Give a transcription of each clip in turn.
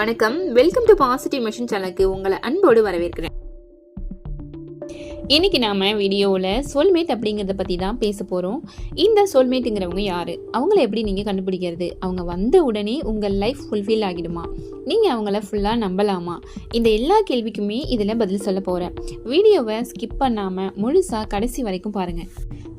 வணக்கம். Welcome to positive mission சேனலுக்கு உங்களை அன்போடு வரவேற்கிறேன். இன்றைக்கி நாம் வீடியோவில் சோல்மேட் அப்படிங்கிறத பற்றி தான் பேச போகிறோம் இந்த சோல்மேட்டுங்கிறவங்க யார்? அவங்கள எப்படி நீங்கள் கண்டுபிடிக்கிறது? அவங்க வந்த உடனே உங்கள் லைஃப் ஃபுல்ஃபில் ஆகிடுமா? நீங்கள் அவங்கள ஃபுல்லாக நம்பலாமா? இந்த எல்லா கேள்விக்குமே இதில் பதில் சொல்ல போகிறேன் வீடியோவை ஸ்கிப் பண்ணாமல் முழுசாக கடைசி வரைக்கும் பாருங்கள்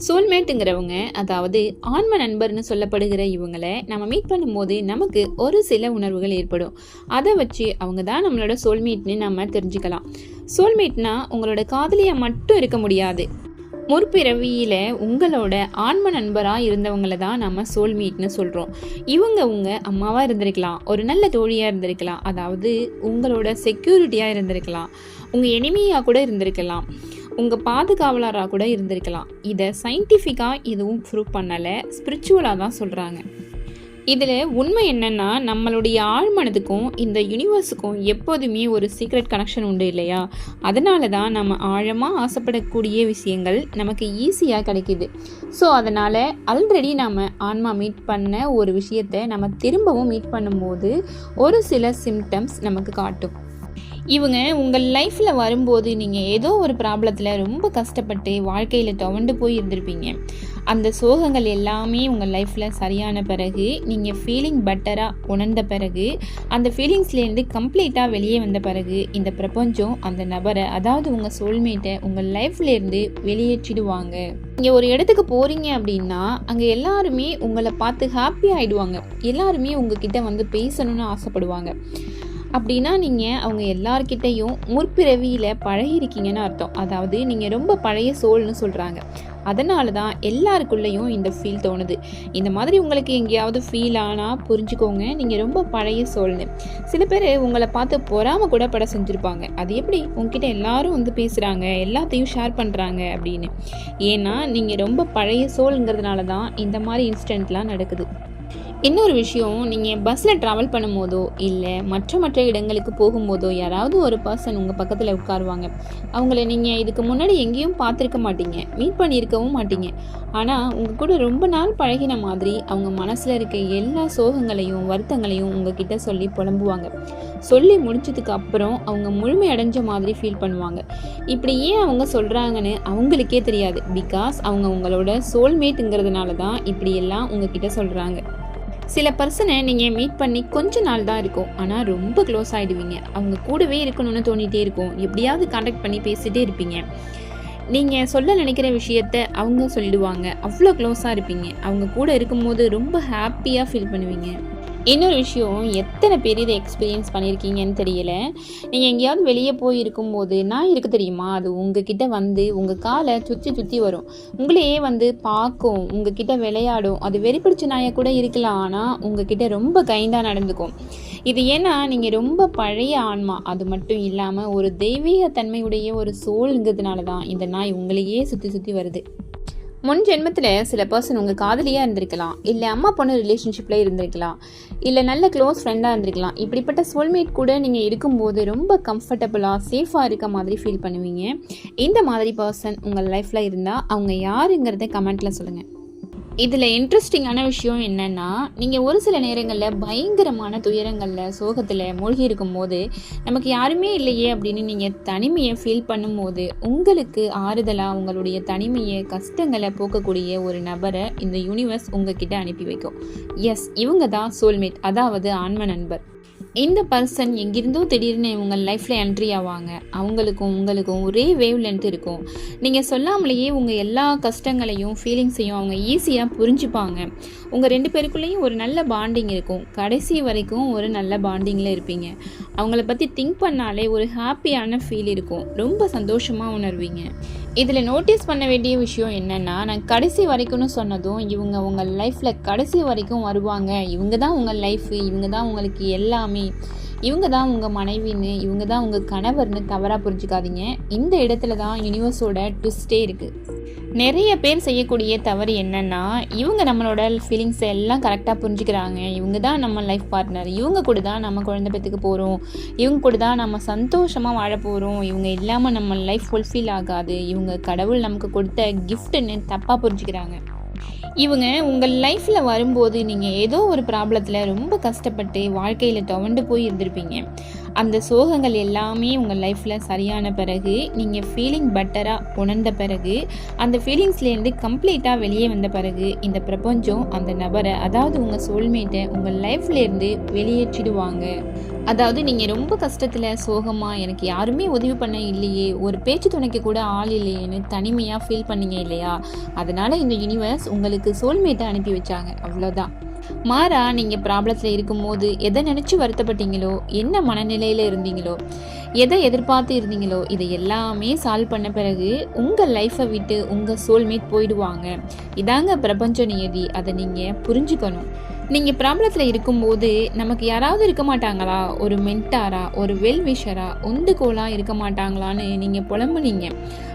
சோல்மேட்டுங்கிறவங்க அதாவது ஆன்ம நண்பர்னு சொல்லப்படுகிற இவங்களை நம்ம மீட் பண்ணும்போது நமக்கு ஒரு சில உணர்வுகள் ஏற்படும். அதை வச்சு அவங்க தான் நம்மளோட சோல்மேட்னு நம்ம தெரிஞ்சுக்கலாம். சோல்மேட்னா உங்களோட காதலியாக மட்டும் இருக்க முடியாது. முற்பிறவியில் உங்களோட ஆன்ம நண்பராக இருந்தவங்கள தான் நம்ம சோல்மீட்னு சொல்கிறோம் இவங்க உங்கள் அம்மாவாக இருந்திருக்கலாம். ஒரு நல்ல தோழியாக இருந்திருக்கலாம். அதாவது உங்களோட செக்யூரிட்டியாக இருந்திருக்கலாம். உங்கள் எனிமியாக கூட இருந்திருக்கலாம். உங்கள் பாதுகாவலராக கூட இருந்திருக்கலாம். இதை சயின்டிஃபிக்காக எதுவும் ப்ரூவ் பண்ணலை. ஸ்பிரிச்சுவலாக தான் சொல்கிறாங்க இதில் உண்மை என்னென்னா நம்மளுடைய ஆழ்மனதுக்கும் இந்த யூனிவர்ஸுக்கும் எப்போதுமே ஒரு சீக்ரெட் கனெக்ஷன் உண்டு இல்லையா? அதனால தான் நம்ம ஆழமாக ஆசைப்படக்கூடிய விஷயங்கள் நமக்கு ஈஸியாக கிடைக்கிது. ஸோ அதனால் ஆல்ரெடி நம்ம ஆன்மா மீட் பண்ண ஒரு விஷயத்தை நம்ம திரும்பவும் மீட் பண்ணும்போது ஒரு சில சிம்டம்ஸ் நமக்கு காட்டும். இவங்க உங்கள் லைஃப்பில் வரும்போது நீங்கள் ஏதோ ஒரு ப்ராப்ளத்தில் ரொம்ப கஷ்டப்பட்டு வாழ்க்கையில் துவண்டு போய் இருந்திருப்பீங்க. அந்த சோகங்கள் எல்லாமே உங்கள் லைஃப்பில் சரியான பிறகு நீங்கள் ஃபீலிங் பெட்டராக உணர்ந்த பிறகு அந்த ஃபீலிங்ஸ்லேருந்து கம்ப்ளீட்டாக வெளியே வந்த பிறகு இந்த பிரபஞ்சம் அந்த நபரை அதாவது உங்கள் சோல்மேட்டை உங்கள் லைஃப்லேருந்து வெளியேற்றிடுவாங்க. நீங்கள் ஒரு இடத்துக்கு போகிறீங்க அப்படின்னா அங்கே எல்லாருமே உங்களை பார்த்து ஹாப்பி ஆகிடுவாங்க எல்லாருமே உங்ககிட்ட வந்து பேசணும்னு ஆசைப்படுவாங்க. அப்படின்னா நீங்கள் அவங்க எல்லார்கிட்டையும் முற்பிறவியில் பழகிருக்கீங்கன்னு அர்த்தம். அதாவது நீங்கள் ரொம்ப பழைய சோல்னு சொல்கிறாங்க அதனால தான் எல்லாருக்குள்ளேயும் இந்த ஃபீல் தோணுது. இந்த மாதிரி உங்களுக்கு எங்கேயாவது ஃபீல் ஆனால் புரிஞ்சுக்கோங்க. நீங்கள் ரொம்ப பழைய சோல்னு. சில பேர் உங்களை பார்த்து பொறாமல் கூட பட செஞ்சுருப்பாங்க. அது எப்படி? உங்ககிட்ட எல்லாரும் வந்து பேசுகிறாங்க எல்லாத்தையும் ஷேர் பண்ணுறாங்க அப்படின்னு. ஏன்னா நீங்கள் ரொம்ப பழைய சோல்ங்கிறதுனால தான் இந்த மாதிரி இன்சிடெண்ட்லாம் நடக்குது. இன்னொரு விஷயம் நீங்கள் பஸ்ஸில் ட்ராவல் பண்ணும்போதோ இல்லை மற்ற மற்ற இடங்களுக்கு போகும்போதோ யாராவது ஒரு பர்சன் உங்கள் பக்கத்தில் உட்காருவாங்க. அவங்கள நீங்கள் இதுக்கு முன்னாடி எங்கேயும் பார்த்துருக்க மாட்டீங்க. மீட் பண்ணியிருக்கவும் மாட்டீங்க. ஆனால் உங்கள் கூட ரொம்ப நாள் பழகின மாதிரி அவங்க மனசில் இருக்க எல்லா சோகங்களையும் வருத்தங்களையும் உங்ககிட்ட சொல்லி புலம்புவாங்க. சொல்லி முடிச்சதுக்கு அப்புறம் அவங்க முழுமை அடைஞ்ச மாதிரி ஃபீல் பண்ணுவாங்க. இப்படி ஏன் அவங்க சொல்கிறாங்கன்னு அவங்களுக்கே தெரியாது. பிகாஸ் அவங்க உங்களோட சோல்மேட்டுங்கிறதுனால தான் இப்படியெல்லாம் உங்ககிட்ட சொல்கிறாங்க சில பர்சனை நீங்கள் மீட் பண்ணி கொஞ்ச நாள் தான் இருக்கும். ஆனால் ரொம்ப க்ளோஸ் ஆகிடுவீங்க அவங்க கூடவே இருக்கணும்னு தோணிகிட்டே இருக்கும். எப்படியாவது காண்டாக்ட் பண்ணி பேசிகிட்டே இருப்பீங்க. நீங்கள் சொல்ல நினைக்கிற விஷயத்த அவங்க சொல்லிடுவாங்க. அவ்வளோ க்ளோஸாக இருப்பீங்க. அவங்க கூட இருக்கும்போது ரொம்ப ஹாப்பியாக ஃபீல் பண்ணுவீங்க. இன்னொரு விஷயம் எத்தனை பேர் இதை எக்ஸ்பீரியன்ஸ் பண்ணியிருக்கீங்கன்னு தெரியல. நீங்கள் எங்கேயாவது வெளியே போய் இருக்கும்போது நான் இருக்க தெரியுமா? அது உங்ககிட்ட வந்து உங்கள் காலை சுற்றி சுற்றி வரும். உங்களையே வந்து பார்க்கும் உங்ககிட்ட விளையாடும். அது வெறிப்பிடிச்ச நாயை கூட இருக்கலாம் ஆனால் உங்ககிட்ட ரொம்ப கைண்டாக நடந்துக்கும். இது ஏன்னா நீங்கள் ரொம்ப பழைய ஆன்மா. அது மட்டும் இல்லாமல் ஒரு தெய்வீக தன்மையுடைய ஒரு சோல்ங்கிறதுனால தான் இந்த நாய் உங்களையே சுற்றி சுற்றி வருது. முன் ஜென்மத்தில் சில பர்சன் உங்கள் காதலியாக இருந்திருக்கலாம். இல்லை அம்மா பொண்ணு ரிலேஷன்ஷிப்பில் இருந்திருக்கலாம். இல்லை நல்ல க்ளோஸ் ஃப்ரெண்டாக இருந்திருக்கலாம். இப்படிப்பட்ட சோல்மேட் கூட நீங்கள் இருக்கும்போது ரொம்ப கம்ஃபர்டபுளாக சேஃபாக இருக்க மாதிரி ஃபீல் பண்ணுவீங்க. இந்த மாதிரி பர்சன் உங்கள் லைஃப்பில் இருந்தால் அவங்க யாருங்கிறத கமெண்ட்டில் சொல்லுங்கள் இதில் இன்ட்ரெஸ்டிங்கான விஷயம் என்னென்னா நீங்கள் ஒரு சில நேரங்களில் பயங்கரமான துயரங்களில் சோகத்தில் மூழ்கி இருக்கும்போது நமக்கு யாருமே இல்லையே அப்படின்னு நீங்கள் தனிமையை ஃபீல் பண்ணும்போது உங்களுக்கு ஆறுதலாக உங்களுடைய தனிமையை கஷ்டங்களை போக்கக்கூடிய ஒரு நபரை இந்த யூனிவர்ஸ் உங்ககிட்ட அனுப்பி வைக்கும். எஸ் இவங்க தான் சோல்மேட் அதாவது ஆன்ம நண்பர். இந்த பர்சன் எங்கிருந்தோ திடீர்னு இவங்க லைஃப்பில் என்ட்ரி ஆவாங்க. அவங்களுக்கும் உங்களுக்கும் ஒரே வேவ் லென்த் இருக்கும். நீங்கள் சொல்லாமலேயே உங்கள் எல்லா கஷ்டங்களையும் ஃபீலிங்ஸையும் அவங்க ஈஸியாக புரிஞ்சுப்பாங்க. உங்கள் ரெண்டு பேருக்குள்ளேயும் ஒரு நல்ல பாண்டிங் இருக்கும். கடைசி வரைக்கும் ஒரு நல்ல பாண்டிங்கில் இருப்பீங்க. அவங்கள பற்றி திங்க் பண்ணாலே ஒரு ஹாப்பியான ஃபீல் இருக்கும். ரொம்ப சந்தோஷமாக உணர்வீங்க. இதில் நோட்டீஸ் பண்ண வேண்டிய விஷயம் என்னென்னா நான் கடைசி வரைக்கும்னு சொன்னதும் இவங்க உங்கள் லைஃப்பில் கடைசி வரைக்கும் வருவாங்க. இவங்க தான் உங்கள் லைஃபு இவங்க தான் உங்களுக்கு எல்லாமே. இவங்க தான் உங்கள் மனைவின்னு இவங்க தான் உங்கள் கணவர்னு தவறாக புரிஞ்சுக்காதீங்க. இந்த இடத்துல தான் யூனிவர்ஸோட ட்விஸ்டே இருக்குது நிறைய பேர் செய்யக்கூடிய தவறு என்னென்னா இவங்க நம்மளோட ஃபீலிங்ஸை எல்லாம் கரெக்டாக புரிஞ்சுக்கிறாங்க. இவங்க தான் நம்ம லைஃப் பார்ட்னர் இவங்க கூட தான் நம்ம குழந்தை பெற்றுக்கு போகிறோம் இவங்க கூட தான் நம்ம சந்தோஷமாக வாழ போகிறோம் இவங்க இல்லாமல் நம்ம லைஃப் ஃபுல்ஃபில் ஆகாது. இவங்க கடவுள் நமக்கு கொடுத்த கிஃப்ட்டுன்னு தப்பாக புரிஞ்சுக்கிறாங்க. இவங்க உங்கள் லைஃப்பில் வரும்போது நீங்கள் ஏதோ ஒரு ப்ராப்ளத்தில் ரொம்ப கஷ்டப்பட்டு வாழ்க்கையில் துவண்டு போய் இருந்திருப்பீங்க. அந்த சோகங்கள் எல்லாமே உங்கள் லைஃப்பில் சரியான பிறகு நீங்கள் ஃபீலிங் பெட்டராக உணர்ந்த பிறகு அந்த ஃபீலிங்ஸ்லேருந்து கம்ப்ளீட்டாக வெளியே வந்த பிறகு இந்த பிரபஞ்சம் அந்த நபரை அதாவது உங்கள் சோல்மேட்டை உங்கள் லைஃப்லேருந்து வெளியேற்றிடுவாங்க. அதாவது நீங்கள் ரொம்ப கஷ்டத்தில் சோகமாக எனக்கு யாருமே உதவி பண்ண இல்லையே ஒரு பேச்சு துணைக்கு கூட ஆள் இல்லையேன்னு தனிமையாக ஃபீல் பண்ணீங்க இல்லையா? அதனால் இந்த யூனிவர்ஸ் உங்களுக்கு சோல்மேட்டை அனுப்பி வச்சாங்க. அவ்வளோதான் மாறா நீங்கள் ப்ராப்ளத்தில் இருக்கும்போது எதை நினச்சி வருத்தப்பட்டீங்களோ என்ன மனநிலையில் இருந்தீங்களோ எதை எதிர்பார்த்து இருந்தீங்களோ இதை எல்லாமே சால்வ் பண்ண பிறகு உங்கள் லைஃப்பை விட்டு உங்கள் சோல்மேட் போயிடுவாங்க. இதாங்க பிரபஞ்ச நியதி. அதை நீங்கள் புரிஞ்சுக்கணும். நீங்கள் ப்ராப்ளத்தில் இருக்கும்போது நமக்கு யாராவது இருக்க மாட்டாங்களா? ஒரு மென்டாரா ஒரு வெல் விஷரா உந்துகோலாக இருக்க மாட்டாங்களான்னு நீங்கள் புலம்புனீங்க.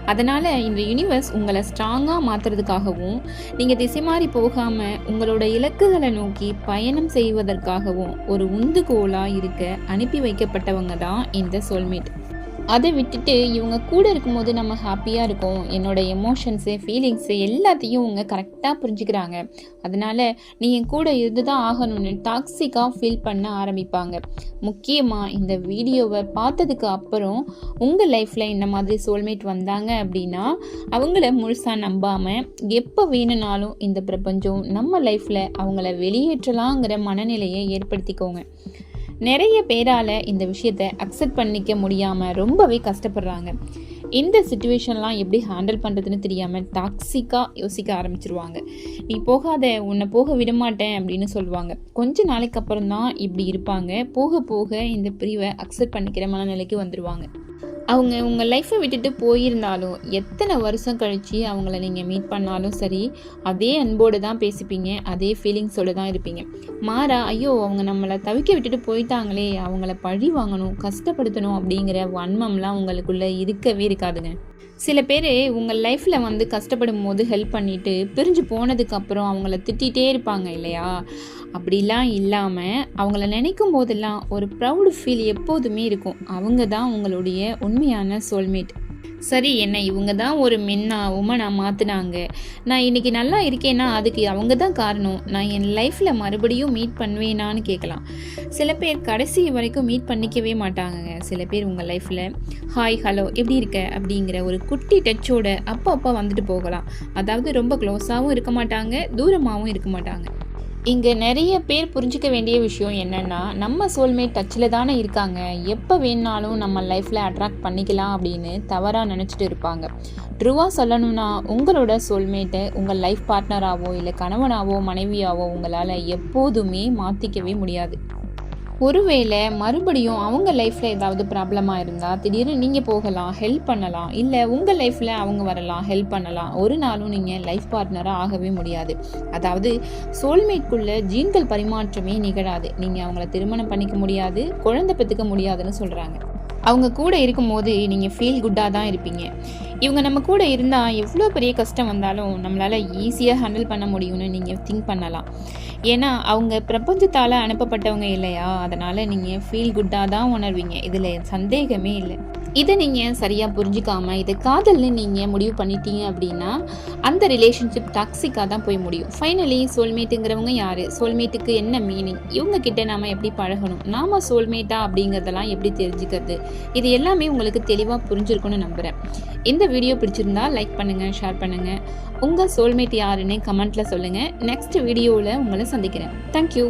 அதனால் இந்த யூனிவர்ஸ் உங்களை ஸ்ட்ராங்காக மாற்றுறதுக்காகவும் நீங்கள் திசை மாறி போகாமல் உங்களோட இலக்குகளை நோக்கி பயணம் செய்வதற்காகவும் ஒரு உந்துகோலாக இருக்க அனுப்பி வைக்கப்பட்டவங்க தான் இந்த சோல்மேட் அதை விட்டுட்டு இவங்க கூட இருக்கும்போது நம்ம ஹாப்பியாக இருக்கோம். என்னோட எமோஷன்ஸு ஃபீலிங்ஸு எல்லாத்தையும் இவங்க கரெக்டாக புரிஞ்சுக்கிறாங்க. அதனால் நீ என் கூட இருந்து தான் ஆகணும்னு டாக்ஸிக்காக ஃபீல் பண்ண ஆரம்பிப்பாங்க. முக்கியமாக இந்த வீடியோவை பார்த்ததுக்கு அப்புறம் உங்கள் லைஃப்பில் இந்த மாதிரி சோல்மேட் வந்தாங்க அப்படின்னா அவங்கள முழுசாக நம்பாமல் எப்போ வேணும்னாலும் இந்த பிரபஞ்சம் நம்ம லைஃப்பில் அவங்கள வெளியேற்றலாங்கிற மனநிலையை ஏற்படுத்திக்கோங்க. நிறைய பேரால் இந்த விஷயத்தை அக்செப்ட் பண்ணிக்க முடியாமல் ரொம்பவே கஷ்டப்படுறாங்க. இந்த சுச்சுவேஷன்லாம் எப்படி ஹேண்டில் பண்ணுறதுன்னு தெரியாமல் டாக்ஸிக்காக யோசிக்க ஆரம்பிச்சிருவாங்க. நீ போகாத உன்னை போக விடமாட்டேன் அப்படின்னு சொல்லுவாங்க. கொஞ்ச நாளைக்கு அப்புறம் தான் இப்படி இருப்பாங்க. போக போக இந்த பிரிவை அக்செப்ட் பண்ணிக்கிற மனநிலைக்கு வந்துடுவாங்க அவங்க உங்கள் லைஃப்பை விட்டுட்டு போயிருந்தாலும் எத்தனை வருஷம் கழித்து அவங்கள நீங்கள் மீட் பண்ணாலும் சரி அதே அன்போடு தான் பேசிப்பீங்க அதே ஃபீலிங்ஸோடு தான் இருப்பீங்க. மாறா ஐயோ அவங்க நம்மளை தவிக்க விட்டுட்டு போயிட்டாங்களே அவங்கள பழி வாங்கணும் கஷ்டப்படுத்தணும் அப்படிங்கிற வன்மம்லாம் உங்களுக்குள்ளே இருக்கவே இருக்காதுங்க. சில பேர் உங்கள் லைஃப்பில் வந்து கஷ்டப்படும் போது ஹெல்ப் பண்ணிவிட்டு பிரிஞ்சு போனதுக்கப்புறம் அவங்கள திட்டிகிட்டே இருப்பாங்க இல்லையா? அப்படிலாம் இல்லாமல் அவங்கள நினைக்கும் போதெல்லாம் ஒரு ப்ரௌடு ஃபீல் எப்போதுமே இருக்கும். அவங்க தான் உங்களுடைய உண்மையான சோல்மேட் சரி என்னை இவங்க தான் ஒரு மென்னா உமனாக மாற்றினாங்க நான் இன்றைக்கி நல்லா இருக்கேன்னா அதுக்கு அவங்க தான் காரணம். நான் என் லைஃப்பில் மறுபடியும் மீட் பண்ணுவேனான்னு கேட்கலாம் சில பேர் கடைசி வரைக்கும் மீட் பண்ணிக்கவே மாட்டாங்க சில பேர் உங்கள் லைஃப்பில் ஹாய் ஹலோ எப்படி இருக்க? அப்படிங்கிற ஒரு குட்டி டச்சோட அப்போ அப்போ வந்துட்டு போகலாம். அதாவது ரொம்ப க்ளோஸாகவும் இருக்க மாட்டாங்க தூரமாகவும் இருக்க மாட்டாங்க. இங்கே நிறைய பேர் புரிஞ்சிக்க வேண்டிய விஷயம் என்னென்னா நம்ம சோல்மேட் டச்சில் தானே இருக்காங்க. எப்போ வேணாலும் நம்ம லைஃப்பில் அட்ராக்ட் பண்ணிக்கலாம் அப்படின்னு தவறாக நினச்சிட்டு இருப்பாங்க. ட்ரூவாக சொல்லணும்னா உங்களோட சோல்மேட்டை உங்கள் லைஃப் பார்ட்னராகவோ இல்லை கணவனாவோ மனைவியாவோ உங்களால் எப்போதுமே மாற்றிக்கவே முடியாது. ஒருவேளை மறுபடியும் அவங்க லைஃப்பில் ஏதாவது ப்ராப்ளமாக இருந்தால் திடீர்னு நீங்கள் போகலாம் ஹெல்ப் பண்ணலாம். இல்லை உங்கள் லைஃப்பில் அவங்க வரலாம் ஹெல்ப் பண்ணலாம். ஒரு நாளும் நீங்கள் லைஃப் பார்ட்னராக ஆகவே முடியாது. அதாவது சோல்மேட்குள்ளே ஜீன்கள் பரிமாற்றமே நிகழாது. நீங்கள் அவங்கள திருமணம் பண்ணிக்க முடியாது குழந்தை பெற்றுக்க முடியாதுன்னு சொல்கிறாங்க அவங்க கூட இருக்கும்போது நீங்கள் ஃபீல் குட்டாக தான் இருப்பீங்க. இவங்க நம்ம கூட இருந்தால் எவ்வளோ பெரிய கஷ்டம் வந்தாலும் நம்மளால் ஈஸியாக ஹேண்டில் பண்ண முடியும்னு நீங்கள் திங்க் பண்ணலாம். ஏன்னா அவங்க பிரபஞ்சத்தால் அனுப்பப்பட்டவங்க இல்லையா? அதனால் நீங்கள் ஃபீல் குட்டாக தான் உணர்வீங்க. இதில் சந்தேகமே இல்லை. இதை நீங்கள் சரியாக புரிஞ்சிக்காமல் இதை காதல்னு நீங்கள் முடிவு பண்ணிட்டீங்க அப்படின்னா அந்த ரிலேஷன்ஷிப் டாக்ஸிக்காக தான் போய் முடியும். ஃபைனலி சோல்மேட்டுங்கிறவங்க யார்? சோல்மேட்டுக்கு என்ன மீனிங் இவங்கக்கிட்ட நாம் எப்படி பழகணும்? நாம் சோல்மேட்டா அப்படிங்கிறதெல்லாம் எப்படி தெரிஞ்சுக்கிறது? இது எல்லாமே உங்களுக்கு தெளிவாக புரிஞ்சிருக்கும்னு நம்புகிறேன் இந்த வீடியோ பிடிச்சிருந்தா லைக் பண்ணுங்கள் ஷேர் பண்ணுங்கள் உங்கள் சோல்மேட் யாருன்னு கமெண்ட்டில் சொல்லுங்கள் நெக்ஸ்ட் வீடியோவில் உங்களை சந்திக்கிறேன். தேங்க்யூ